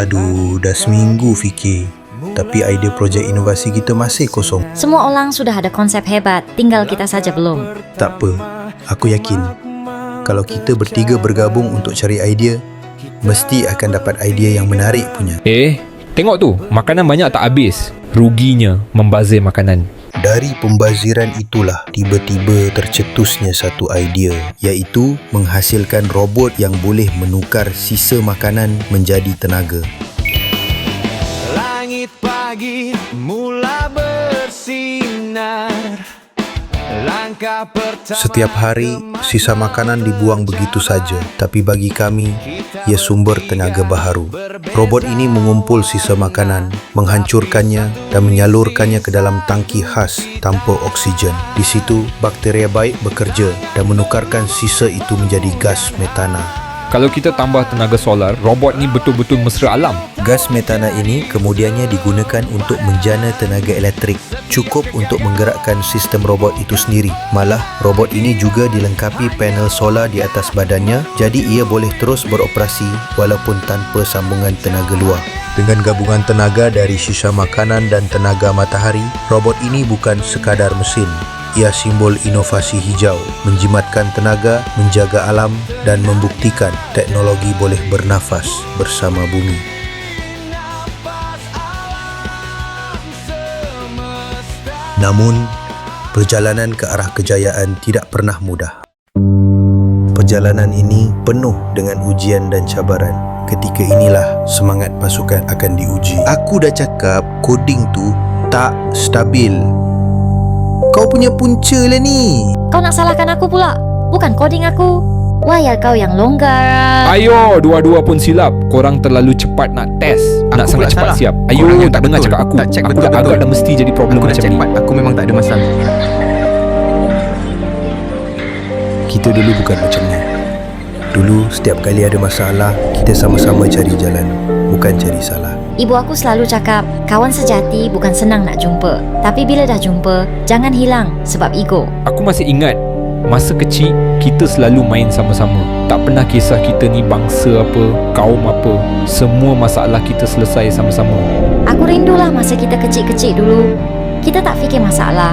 Aduh, dah seminggu fikir. Tapi idea projek inovasi kita masih kosong. Semua orang sudah ada konsep hebat, tinggal kita saja belum. Tak apa, aku yakin. Kalau kita bertiga bergabung untuk cari idea, mesti akan dapat idea yang menarik punya. Eh, tengok tu, makanan banyak tak habis. Ruginya membazir makanan. Dari pembaziran itulah tiba-tiba tercetusnya satu idea iaitu menghasilkan robot yang boleh menukar sisa makanan menjadi tenaga. Langit pagi mula bersinar Setiap hari sisa makanan dibuang begitu saja tapi bagi kami ia sumber tenaga baharu. Robot ini mengumpul sisa makanan, menghancurkannya dan menyalurkannya ke dalam tangki khas tanpa oksigen. Di situ bakteria baik bekerja dan menukarkan sisa itu menjadi gas metana. Kalau kita tambah tenaga solar, robot ni betul-betul mesra alam. Gas metana ini kemudiannya digunakan untuk menjana tenaga elektrik cukup untuk menggerakkan sistem robot itu sendiri. Malah, robot ini juga dilengkapi panel solar di atas badannya jadi ia boleh terus beroperasi walaupun tanpa sambungan tenaga luar. Dengan gabungan tenaga dari sisa makanan dan tenaga matahari, robot ini bukan sekadar mesin. Ia simbol inovasi hijau, menjimatkan tenaga, menjaga alam dan membuktikan teknologi boleh bernafas bersama bumi. Namun, perjalanan ke arah kejayaan tidak pernah mudah. Perjalanan ini penuh dengan ujian dan cabaran. Ketika inilah semangat pasukan akan diuji. Aku dah cakap coding tu tak stabil. Kau punya punca lah ni. Kau nak salahkan aku pula. Bukan coding aku. Wayar kau yang longgar. Ayo, dua-dua pun silap. Korang terlalu cepat nak test. nak Aku sangat pula cepat salah. siap. Ayo, Korang yang tak tak dengar betul. cakap aku. Tak check aku dah betul-betul. agak dah mesti jadi problem Aku macam check ni. Aku memang tak ada masalah Kita dulu bukan macam ni. Dulu setiap kali ada masalah, kita sama-sama cari jalan, bukan cari salah. Ibu aku selalu cakap, kawan sejati bukan senang nak jumpa. Tapi bila dah jumpa, jangan hilang sebab ego. Aku masih ingat Masa kecil Kita selalu main sama-sama Tak pernah kisah kita ni bangsa apa Kaum apa Semua masalah kita selesai sama-sama Aku rindulah masa kita kecil-kecil dulu. Kita tak fikir masalah.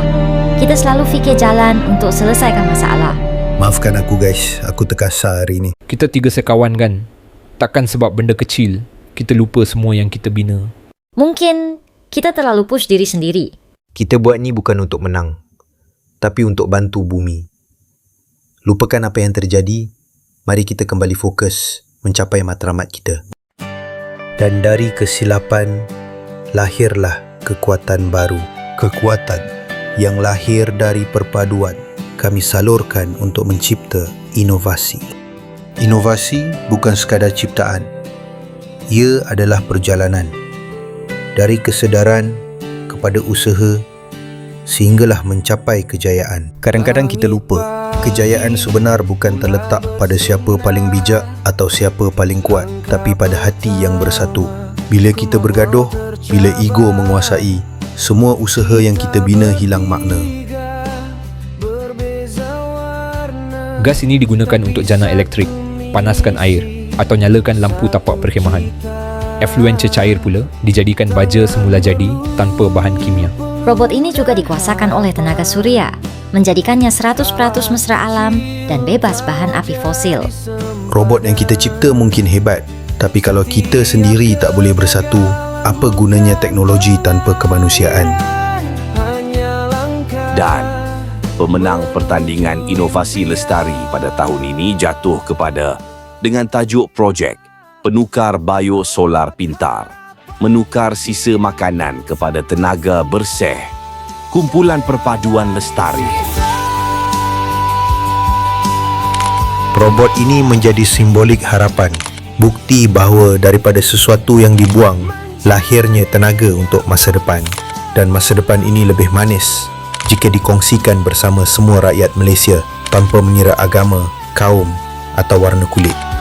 Kita selalu fikir jalan untuk selesaikan masalah. Maafkan aku guys, aku terkasar hari ni. Kita tiga sekawan kan Takkan sebab benda kecil Kita lupa semua yang kita bina Mungkin kita terlalu push diri sendiri. Kita buat ni bukan untuk menang, tapi untuk bantu bumi. Lupakan apa yang terjadi, mari kita kembali fokus mencapai matlamat kita. Dan dari kesilapan, lahirlah kekuatan baru. Kekuatan yang lahir dari perpaduan kami salurkan untuk mencipta inovasi. Inovasi bukan sekadar ciptaan. Ia adalah perjalanan. Dari kesedaran kepada usaha sehinggalah mencapai kejayaan. Kadang-kadang kita lupa, kejayaan sebenar bukan terletak pada siapa paling bijak atau siapa paling kuat, tapi pada hati yang bersatu. Bila kita bergaduh, bila ego menguasai, semua usaha yang kita bina hilang makna. Gas ini digunakan untuk jana elektrik Panaskan air Atau nyalakan lampu tapak perkhemahan Effluent cecair pula Dijadikan baja semula jadi Tanpa bahan kimia Robot ini juga dikuasakan oleh tenaga surya, menjadikannya 100% mesra alam dan bebas bahan api fosil. Robot yang kita cipta mungkin hebat, tapi kalau kita sendiri tak boleh bersatu, apa gunanya teknologi tanpa kemanusiaan? Dan pemenang pertandingan inovasi lestari pada tahun ini jatuh kepada dengan tajuk projek Penukar Biosolar Pintar. Menukar sisa makanan kepada tenaga bersih. Kumpulan perpaduan lestari. Robot ini menjadi simbolik harapan, bukti bahawa daripada sesuatu yang dibuang, lahirnya tenaga untuk masa depan. Dan masa depan ini lebih manis jika dikongsikan bersama semua rakyat Malaysia tanpa mengira agama, kaum atau warna kulit.